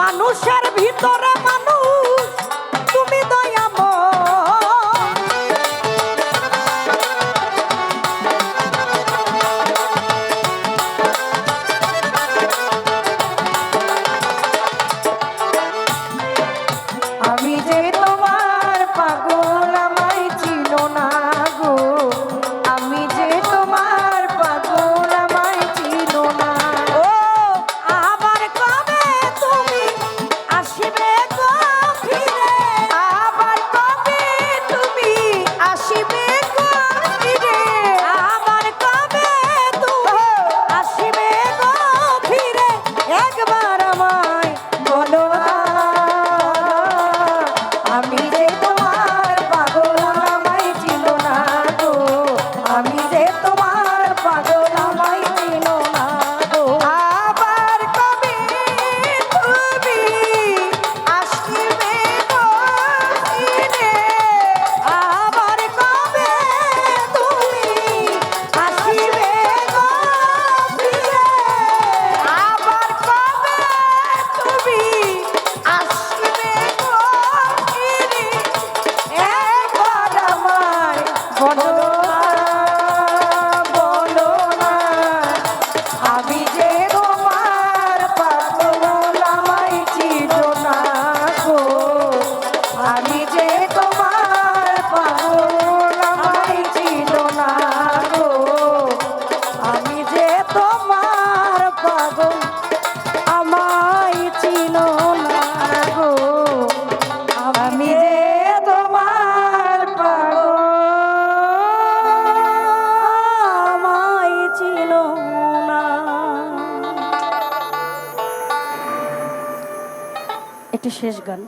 মানুষের ভিতরে মানুষ। একটি শেষ গান।